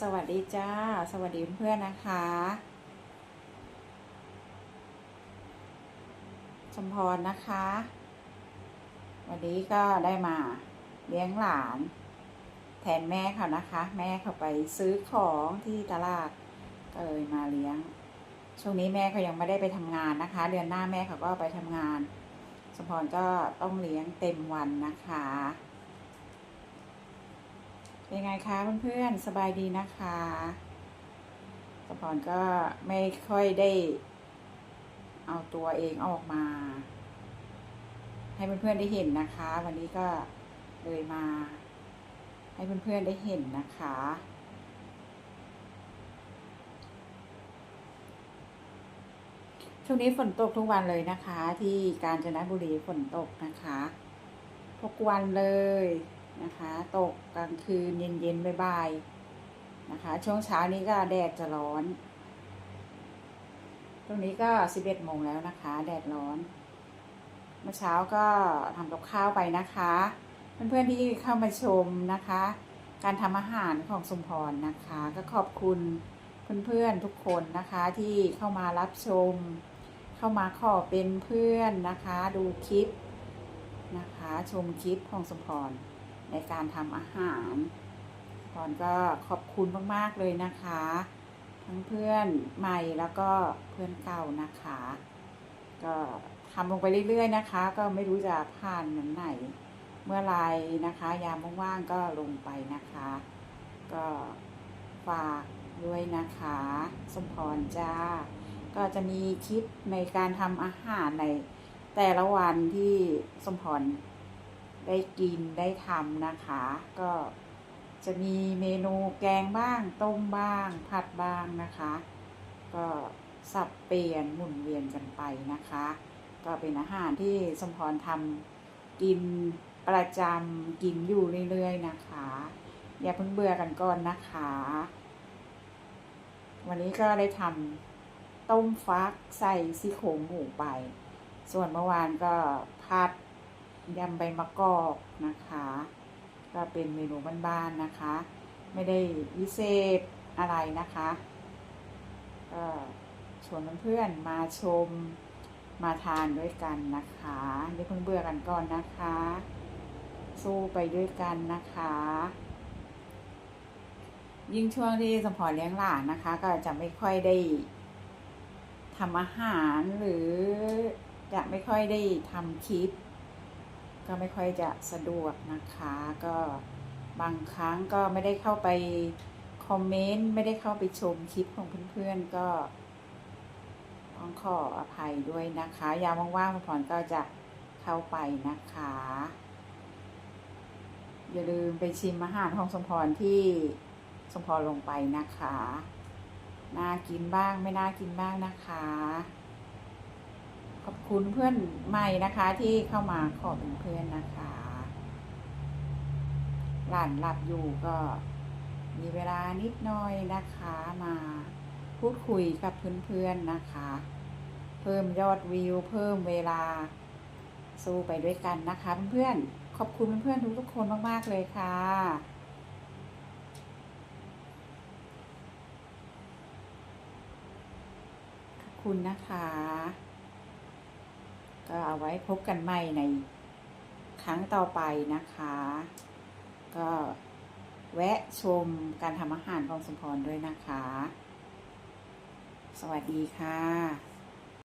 สวัสดีจ้า สวัสดีเพื่อนนะคะ สมพรนะคะ วันนี้ก็ได้มาเลี้ยงหลาน แทนแม่เขานะคะ แม่เขาไปซื้อของที่ตลาดก็เลยมาเลี้ยง ช่วงนี้แม่เขายังไม่ได้ไปทำงานนะคะ เดือนหน้าแม่เขาก็ไปทำงาน สมพรก็ต้องเลี้ยงเต็มวันนะคะ เป็นไงคะเพื่อนๆสบายดีนะคะสมพรก็ไม่ค่อยได้ เอาตัวเองออกมา ให้เพื่อนๆได้เห็นนะคะ วันนี้ก็เลยมา ให้เพื่อนๆได้เห็นนะคะช่วงนี้ฝนตกทุกวันเลยนะคะ ที่กาญจนบุรีฝนตกนะคะทุกวันเลย นะคะ ตกกลางคืนเย็นๆบ่ายๆนะคะ ช่วงเช้านี้ก็แดดจะร้อน ตรงนี้ก็สิบเอ็ดโมงแล้วนะคะ แดดร้อน เมื่อเช้าก็ทำกับข้าวไปนะคะ เพื่อนๆที่เข้ามาชมนะคะ การทำอาหารของสมพรนะคะ ก็ขอบคุณเพื่อนๆทุกคนนะคะที่เข้ามารับชม เข้ามาขอเป็นเพื่อนนะคะ ดูคลิปนะคะ ชมคลิปของสมพร ในการทำอาหารสมพรก็ขอบคุณมาก ๆ เลยนะคะ ทั้งเพื่อนใหม่แล้วก็เพื่อนเก่านะคะ ก็ทำลงไปเรื่อย ๆ นะคะ ก็ไม่รู้จะผ่านเหมือนไหน เมื่อไรนะคะ ยามว่างๆก็ลงไปนะคะ ก็ฝากด้วยนะคะ สมพรจ้า ก็จะมีคลิปในการทำอาหารในแต่ละวันที่สมพร ได้กินได้ทำนะคะ ก็จะมีเมนูแกงบ้าง ต้มบ้าง ผัดบ้างนะคะ ก็สับเปลี่ยนหมุนเวียนกันไปนะคะ ก็เป็นอาหารที่สมพรทำกินประจำกินอยู่เรื่อยๆนะคะ อย่าเพิ่งเบื่อกันก่อนนะคะ วันนี้ก็ได้ทำต้มฟักใส่ซี่โครงหมูไป ส่วนเมื่อวานก็ผัด ยำใบมะกอกนะคะ ก็เป็นเมนูบ้านๆนะคะ ไม่ได้วิเศษอะไรนะคะก็ชวนเพื่อนๆมาชมมาทานด้วยกันนะคะอย่าเพิ่งเบื่อกันก่อนนะคะ สู้ไปด้วยกันนะคะ ยิ่งช่วงที่สมพรเลี้ยงหลานนะคะ ก็จะไม่ค่อยได้ทำอาหารหรือจะไม่ค่อยได้ทำคลิป ก็ไม่ค่อยจะสะดวกนะคะ ก็บางครั้งก็ไม่ได้เข้าไปคอมเมนต์ไม่ได้เข้าไปชมคลิปของเพื่อนๆก็ต้องขออภัยด้วยนะคะ ยามว่างๆสมพรก็จะเข้าไปนะคะ อย่าลืมไปชิมอาหารของสมพรที่สมพรลงไปนะคะ น่ากินบ้างไม่น่ากินบ้างนะคะ ขอบคุณเพื่อนใหม่นะคะที่เข้ามาขอเป็นเพื่อนนะคะหลานหลับอยู่ก็มีเวลานิดหน่อยนะคะมาพูดคุยกับเพื่อนๆนะคะ เพิ่มยอดวิว เพิ่มเวลาสู้ไปด้วยกันนะคะ เพื่อนๆขอบคุณเพื่อนๆทุกๆคนมากๆเลยค่ะขอบคุณนะคะ ก็เอาไว้พบกันใหม่ในครั้งต่อไปนะคะ ก็แวะชมการทำอาหารของสมพรด้วยนะคะ สวัสดีค่ะ